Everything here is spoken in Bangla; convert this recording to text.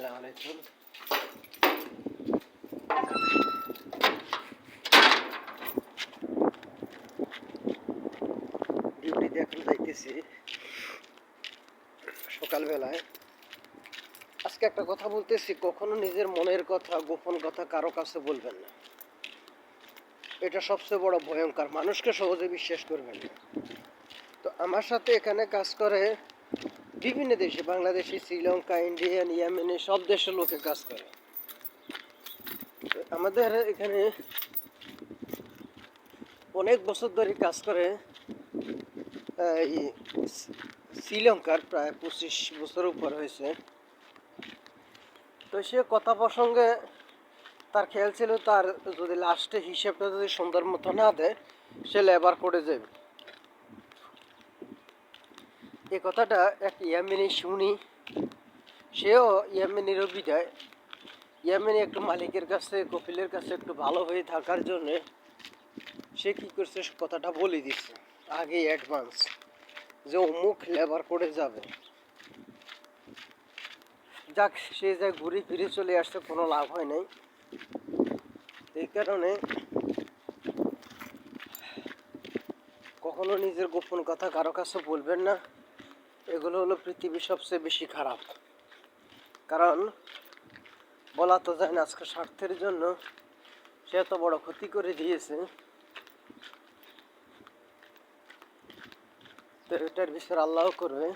আসসালামু আলাইকুম ডিউটিতে এখন যাইতেছি সকালবেলায় আজকে একটা কথা বলতেছি, কখনো নিজের মনের কথা, গোপন কথা কারও কাছে বলবেন না। এটা সবচেয়ে বড় ভয়ঙ্কর, মানুষকে সহজে বিশ্বাস করবেন না। তো আমার সাথে এখানে কাজ করে বিভিন্ন দেশে, বাংলাদেশে, শ্রীলঙ্কা ইন্ডিয়ান ইয়েমেনি সব দেশের লোকে কাজ করে। আমাদের এখানে অনেক বছর ধরে কাজ করে এই শ্রীলঙ্কার প্রায় পঁচিশ বছর উপর হয়েছে। তো সে কথা প্রসঙ্গে তার খেয়াল ছিল, তার যদি লাস্টে হিসেবটা যদি সুন্দর মতো না দেয়, সে লেবার করে যাবে। এই কথাটা এক ইয়ামিনি শুনি। সেও ইয়ামিনিরও বিদায় ইয়ামিনি একটু মালিকের কাছে কপিলের কাছে একটু ভালো হয়ে থাকার জন্যে সে কি করছে কথাটা বলে দিচ্ছে আগে অ্যাডভান্স যে অমুক লেবার করে যাবে। যাক, সে যা ঘুরে ফিরে চলে আসছে, কোনো লাভ হয় নাই। এই কারণে কখনো নিজের গোপন কথা কারও কাছে বলবেন না। এগুলো হলো পৃথিবীর সবচেয়ে বেশি খারাপ। কারণ বলা তো যায় না আজকে স্বার্থের জন্য সে এত বড় ক্ষতি করে দিয়েছে। তো এটার বিষয়ে আল্লাহ করবে।